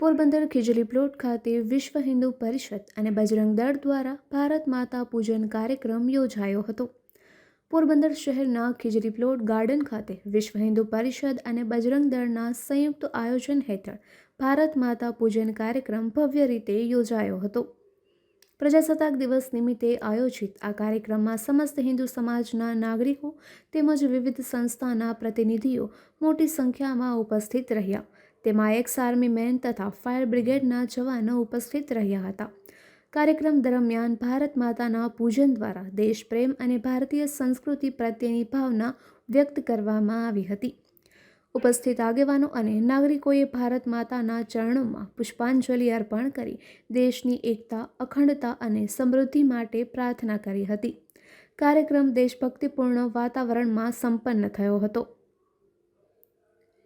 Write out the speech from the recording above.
Porbandar Khijli plot ખાતે વિશ્વ હિન્દુ પરિષદ અને બજરંગ દળ દ્વારા ભારત માતા પૂજન કાર્યક્રમ યોજાયો હતો. પોરબંદર શહેરના ખીજરી પ્લોટ ગાર્ડન ખાતે વિશ્વ હિન્દુ પરિષદ અને બજરંગ દળના સંયુક્ત આયોજન હેઠળ ભારત માતા પૂજન કાર્યક્રમ ભવ્ય રીતે યોજાયો હતો. પ્રજાસત્તાક દિવસ નિમિત્તે આયોજિત આ કાર્યક્રમમાં સમસ્ત હિન્દુ સમાજના નાગરિકો તેમજ વિવિધ સંસ્થાના પ્રતિનિધિઓ મોટી સંખ્યામાં ઉપસ્થિત રહ્યા. તેમાં એક્સ આર્મી મેન તથા ફાયર બ્રિગેડના જવાનો ઉપસ્થિત રહ્યા હતા. કાર્યક્રમ દરમિયાન ભારત માતાના પૂજન દ્વારા દેશપ્રેમ અને ભારતીય સંસ્કૃતિ પ્રત્યેની ભાવના વ્યક્ત કરવામાં આવી હતી. ઉપસ્થિત આગેવાનો અને નાગરિકોએ ભારત માતાના ચરણોમાં પુષ્પાંજલિ અર્પણ કરી દેશની એકતા, અખંડતા અને સમૃદ્ધિ માટે પ્રાર્થના કરી હતી. કાર્યક્રમ દેશભક્તિપૂર્ણ વાતાવરણમાં સંપન્ન થયો હતો.